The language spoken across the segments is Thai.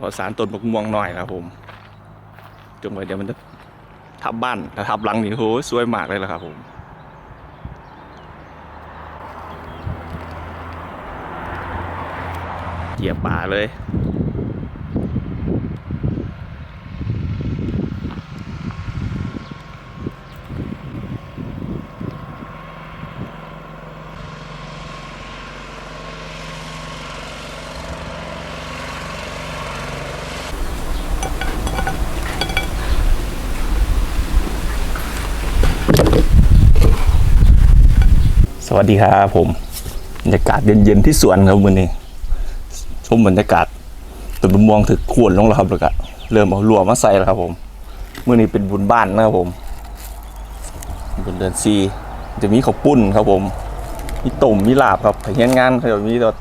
พอสารต้นบกม่วงหน่อยนะผมจงไว้เดี๋ยวมันจะทับบ้านถ้าทับหลังนี่โหสวยมากเลยละครับผมเหยียบป่าเลย สวัสดีครับผมบรรยากาศเย็นๆที่สวนครับวันนี้ชมบรรยากาศต้นมะม่วงถึกขวนลงแล้วครับแล้วก็เริ่มเอาลัวมาใส่แล้วครับผมเมื่อนี้เป็นบุญบ้านนะครับผมบุญเดือนซีจะมีข้าวปุ้นครับผม มีต้มมีลาบครับเฮ็ดงานเขาจะมีตัว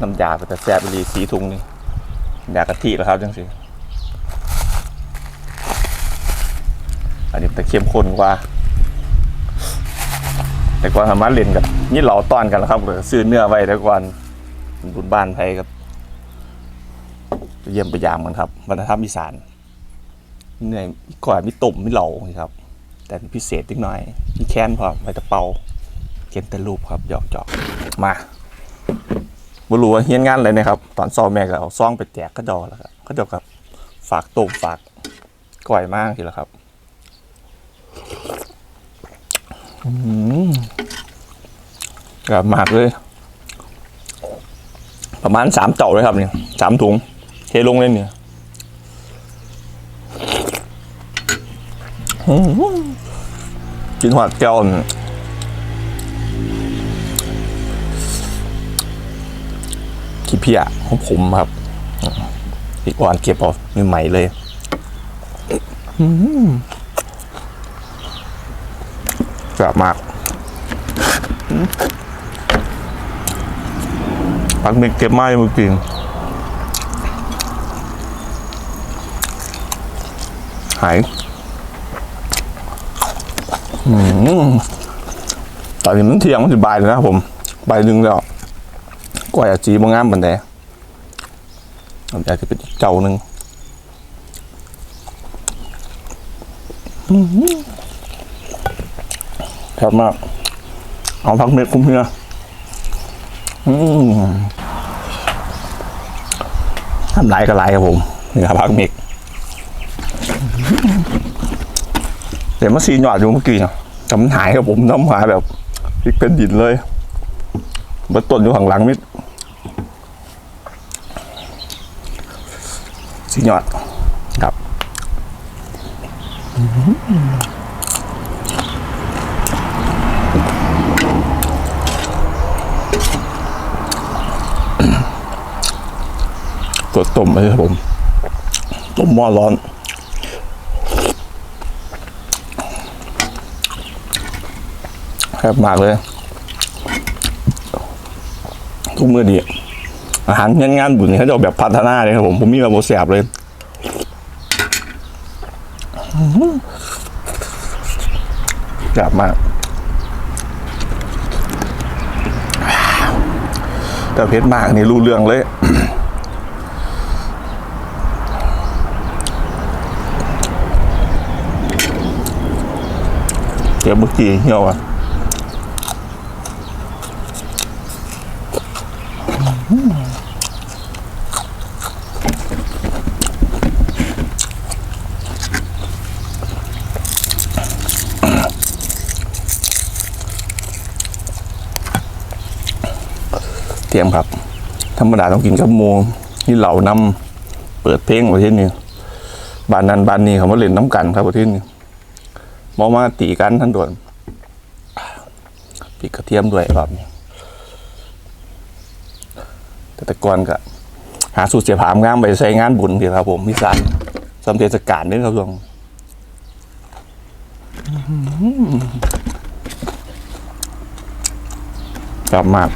น้ำยาแต่แซ่บไปรีสีถุงนี่ยากะทิแล้วครับจังสิอันนี้แต่เข้มข้นกว่า แต่ก่อนสามารถเล่นกับนี่เราต้อนกันแล้วครับซื้อเนื้อไว้แต่ก่อนบุญบ้านไทยครับเยี่ยมไปยามกันครับวัฒนธรรมอีสานเนื้อมีก่อนมีตุ่มมีเหลาครับ แต่พิเศษนิดหน่อยมีแค้นพร้อไว้ตะเปาเกนแต่รูปครับหยอกหยอกมาบรู้ว่เฮียนงานอะไรนะครับ ตอนซอแม่ก็เอาซองไปแจกก็ดอแล้วครับก็ดอกับฝากตุ่มฝากก่อยมากทีละครับ กับมากเลย ประมาณสามเต่าเลยครับเนี่ยสามถุงเทลงเลยเนี่ยกินหอดแก้วนี่ขี้เพียของผมครับ อีกวันเก็บเอาใหม่เลย อื้อ หือกลับมากพักเด็กเก็บไม้มากินหายอืมตอนนี้มันเที่ยงมันสิบายเลยนะผมใบายหนึ่งแล้วกว่าจะจีบงงามบันไดผมอยากจะเป็นเจ้าหนึ่งอืม ซ่บมาก เอาพักเม็ดคุ้มเพื่ออืมทำลายก็ลายครับผมนี่ครับพักเมกเดี๋ยวมาซีหยอดอยู่เมื่อกี้เนาะจำหายครับผมน้ำหาแบบพลิกเป็นดินเลยเบัดต้นอยู่ข้างหลังมิดซีหยอดครับ กดต้มไปครับผม ต้มหม้อร้อนแซ่บมากเลย ทุกมื้อดี อาหารงานงานบุญเขาจะเอาแบบพัฒนาเลยครับผม ผมมีแบบโบแสบเลยหือแซ่บมากแต่เพชรมากนี่รู้เรื่องเลย เดี๋ยวเมื่อกี้เหี่ยวอะเตรียมครับ ธรรมดาต้องกินกับมูนี่เหล่านำเปิดเพลงประเทศนี้บ้านนั้นบ้านนี้เขามาเล่นน้ำกันครับประเทศนี้ มอมาตีกันท่านด่วนปีกกระเทียมด้วยแบบนี้แต่ต่ก่อนก็หาสูตรเสียผามงามไปใช้งานบุญทีครับผมมิสานสำเทศกาลนี่ครับทุกคนกลับมาก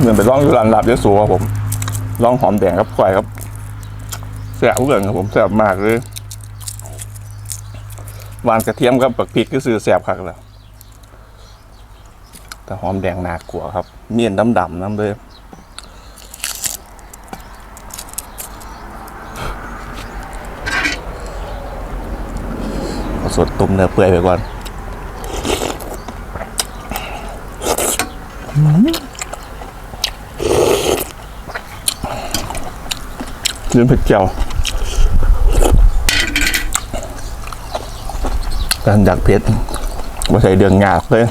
เงินไปร่องอยู่ร้านหลับเยอะสูครับผมร่องหอมแดงครับควายครับ แซ่บเหมือนครับผมแซ่บมากเลยหวานกระเทียมกับปักพริกก็ซื้อแซ่บคักแล้วแต่หอมแดงนากลัวครับ เมียนดำๆน้ำเลยสดตุ่มเนื้อเปื่อยไปก่อนเนื้อเผ็ดเจียว การอยากเผ็ดมาใส่เดืองหยาบเลย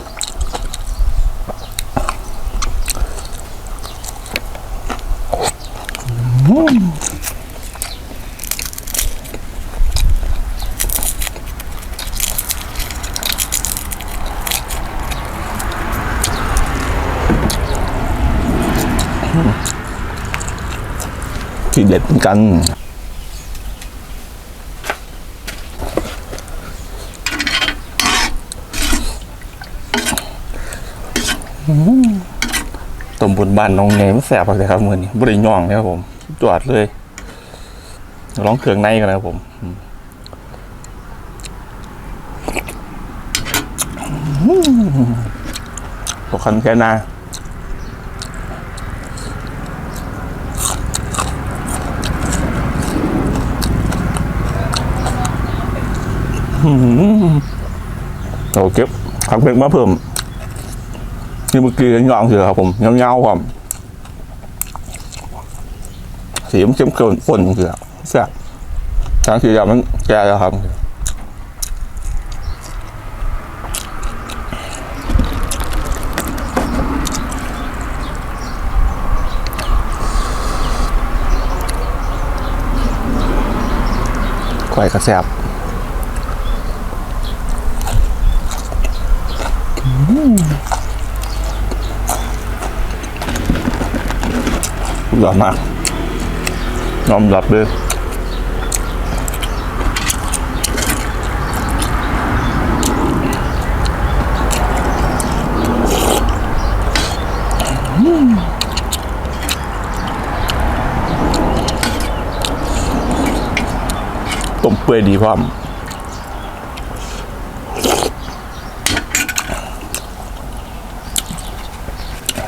ที่เด็ดเหมือนกัน ต้มบุญบ้านน้องเนมแสบเลยครับมือนี้บริย่องเลยครับผมจวดเลยร้องเครื่องในกันนะครับผมอืมตกคันแค่นาเราเก็บผักเพ็กมาเพิ่ม นี่เมื่อกี้ยองเสือครับผมเงาๆครับสีมันเข้มข้นข้นเสือแซ่บทางสีดำมันแก่แล้วครับไข่กระแซบ หล่อมากยอมรับเลยต้มเปื่อยดีพร้อม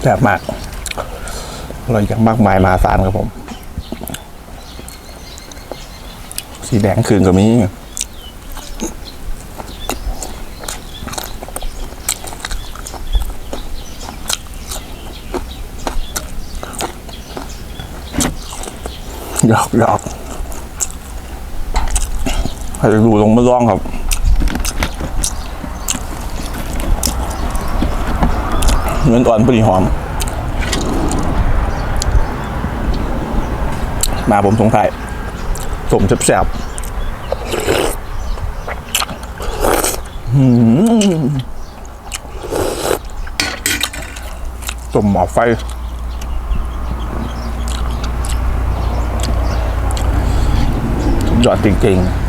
แซ่บมาก อร่อยอย่างมากมายมหาศาลครับผม สีแดงคืนก็มีหยอกหยอกใครดูลงมาลองครับเงินอ่อนพอดีหอม มาผมสงสัยสมแซ่บสมหมอไฟสุดยอดจริงๆ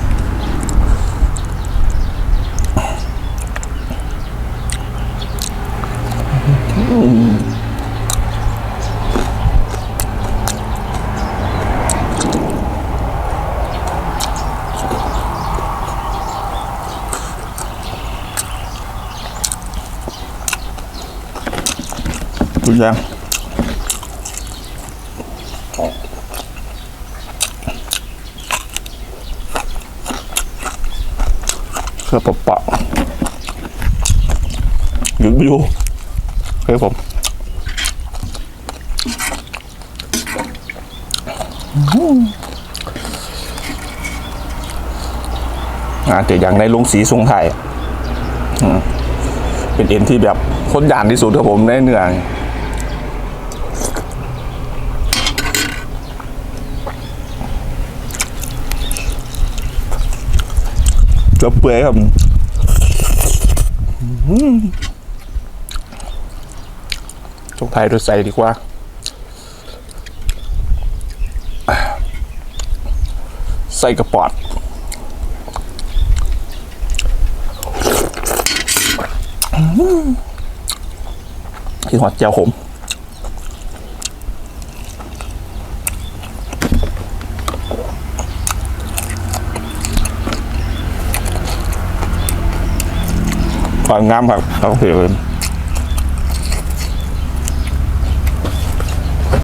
ดูยังเครือปะๆหยุดไม่อยู่เคยผมอาจจะอย่างในลงสีทรงไทยเป็นเอ็นที่แบบค้นยานที่สุดครับผมในเนื้อ เกือบเปื่อยครับอืมทรงไทยโดยใส่ดีกว่าใส่กระปอดที่หอดเจียวขม ความง